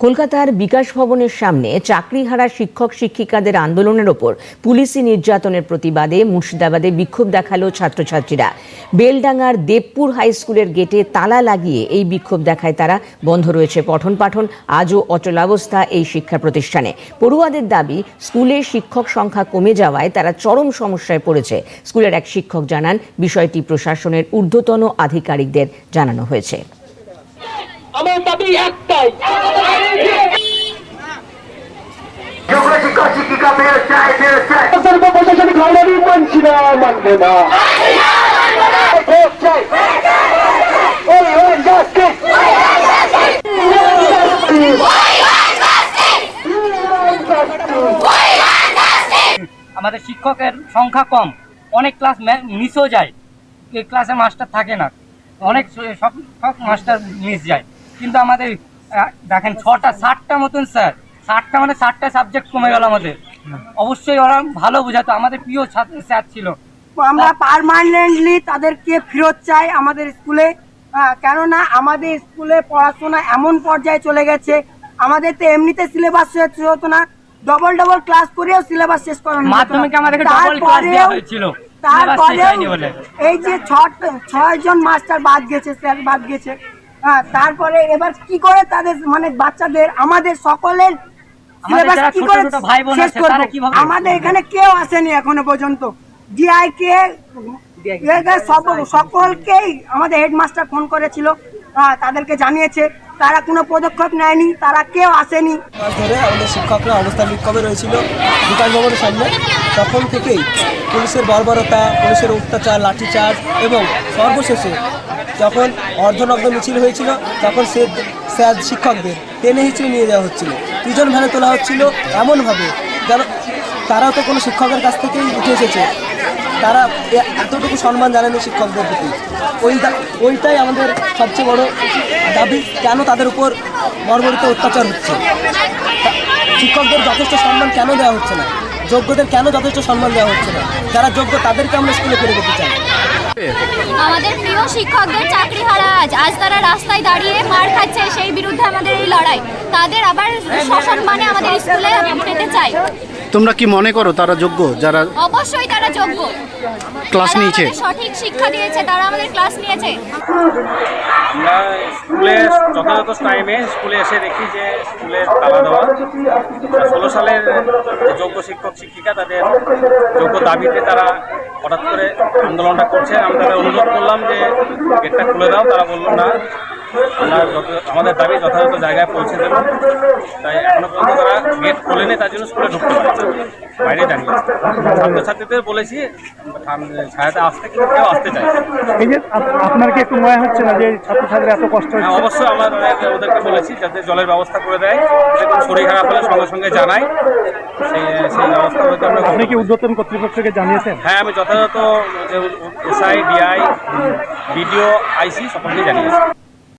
কলকাতার বিকাশ ভবনের সামনে চাকরিহারা শিক্ষক শিক্ষিকাদের আন্দোলনের ওপর পুলিশি নির্যাতনের প্রতিবাদে মুর্শিদাবাদে বিক্ষোভ দেখাল ছাত্রছাত্রীরা। বেলডাঙ্গার দেবপুর হাই স্কুলের গেটে তালা লাগিয়ে এই বিক্ষোভ দেখায় তারা। বন্ধ রয়েছে পঠন পাঠন, আজও অচলাবস্থা এই শিক্ষা প্রতিষ্ঠানে। পড়ুয়াদের দাবি, স্কুলে শিক্ষক সংখ্যা কমে যাওয়ায় তারা চরম সমস্যায় পড়েছে। স্কুলের এক শিক্ষক জানান, বিষয়টি প্রশাসনের ঊর্ধ্বতন আধিকারিকদের জানানো হয়েছে। আমার দাবি একটাই। প্রশাসনিক মানছি না মানবে না। আমাদের শিক্ষকের সংখ্যা কম অনেক ক্লাস মিসও যায় ক্লাসে মাস্টার থাকে না অনেক সব সব মাস্টার মিস যায়। কিন্তু আমাদের দেখেন ছটা ষাটটা মতন স্যার। ষাটটা মানে ষাটটা সাবজেক্ট কমে গেল আমাদের। অবশ্যই ওরা ভালো বোঝাতো। আমাদের প্রিয় ছাত্র স্যার ছিল। আমরা পার্মানেন্টলি তাদেরকে ফেরত চাই আমাদের স্কুলে। কেননা আমাদের স্কুলে পড়াশোনা এমন পর্যায়ে চলে গেছে। আমাদের তো এমনিতে সিলেবাস শেষ হতো না। ডবল ডবল ক্লাস করেও সিলেবাস শেষ করানো। মাধ্যমিকে আমাদেরকে দেওয়া হয়েছিল। syllabus তারপরেও এই যে ছয় জন মাস্টার বাদ গেছে স্যার বাদ গেছে। হ্যাঁ তারপরে এবার কি করে তাদের মানে বাচ্চাদের আমাদের সকলের সিলেবাস কি করে ছোট ভাই বোন শেষ করব? আমাদের এখানে কেউ আসেনি এখনও পর্যন্ত। ডিআই কে সকলকেই আমাদের হেডমাস্টার ফোন করেছিল। আহ, তাদেরকে জানিয়েছে। তারা কোনো পদক্ষেপ নেয়নি তারা কেউ আসেনি। ধরে আমাদের শিক্ষকরা অবস্থান বিক্ষোভে রয়েছিল বিকাশ ভবনের সামনে। তখন থেকেই পুলিশের বর্বরতা পুলিশের অত্যাচার লাঠিচার্জ এবং সর্বশেষে যখন অর্ধনগ্ন মিছিল হয়েছিল, তখন সে স্যার শিক্ষকদের টেনে হিচড়ে নিয়ে যাওয়া হচ্ছিল। দুজন ভ্যানে তোলা হচ্ছিল এমনভাবে যেন তারাও তো কোনো শিক্ষকের কাছ থেকেই উঠে এসেছে। তারা এতটুকু সম্মান জানায়নি শিক্ষকদের প্রতি। ওই ওইটাই আমাদের সবচেয়ে বড় দাবি, কেন তাদের উপর বর্বরিত অত্যাচার হচ্ছে। শিক্ষকদের যথেষ্ট সম্মান কেন দেওয়া হচ্ছে না? যোগ্যদের কেন যথেষ্ট সম্মান দেওয়া হচ্ছে না? যারা যোগ্য তাদেরকে আমরা স্কুলে ফিরে যেতে চাই। আমাদের প্রিয় শিক্ষকদের চাকরি হারা আজ। আজ তারা রাস্তায় দাঁড়িয়ে মার খাচ্ছে সেই বিরুদ্ধে আমাদের এই লড়াই। তাদের আবার সসম্মানে আমাদের স্কুলে পেতে চাই তোমরা কি মনে করো তারা যোগ্য? যারা অবশ্যই তারা যোগ্য। ক্লাস নিয়েছে। সঠিক শিক্ষা দিয়েছে তারা আমাদের ক্লাস নিয়েছে। আমরা স্কুলে যথাযথ টাইমে স্কুলে এসে দেখি যে স্কুলের তালা দেওয়া ষোলো সালের যোগ্য শিক্ষক, শিক্ষিকা, তাদের যোগ্য দাবিতে তারা হঠাৎ করে আন্দোলনটা করছে আমি তাদের অনুরোধ করলাম যে গেটটা খুলে দাও। তারা বলল, না আমরা আমাদের দাবি যথাযথ জায়গায় পৌঁছে দেবো। তাই এখনও পর্যন্ত তারা গেট খোলেনি তার জন্য স্কুলে ঢুকতে পারছে বাইরে দাঁড়িয়ে। ছাত্রছাত্রীদের বলেছি ছায়াতে আসতে কিন্তু কেউ আসতে চাইছে না। এই যে আপনার কি একটু মনে হচ্ছে না যে ছাত্রছাত্রীরা এত কষ্ট হ্যাঁ হচ্ছে অবশ্যই আমরা ওদেরকে বলেছি যাতে জলের ব্যবস্থা করে দেয়। সেরকম শরীর খারাপ হলে সঙ্গে সঙ্গে জানাই সেই সেই ব্যবস্থা হয়তো আমরা আপনি কি। উদ্যোতন কর্তৃপক্ষকে জানিয়েছেন? হ্যাঁ আমি যথাযথ যে এসআই ডিআই বিডিও আইসি সকলকেই জানিয়েছি।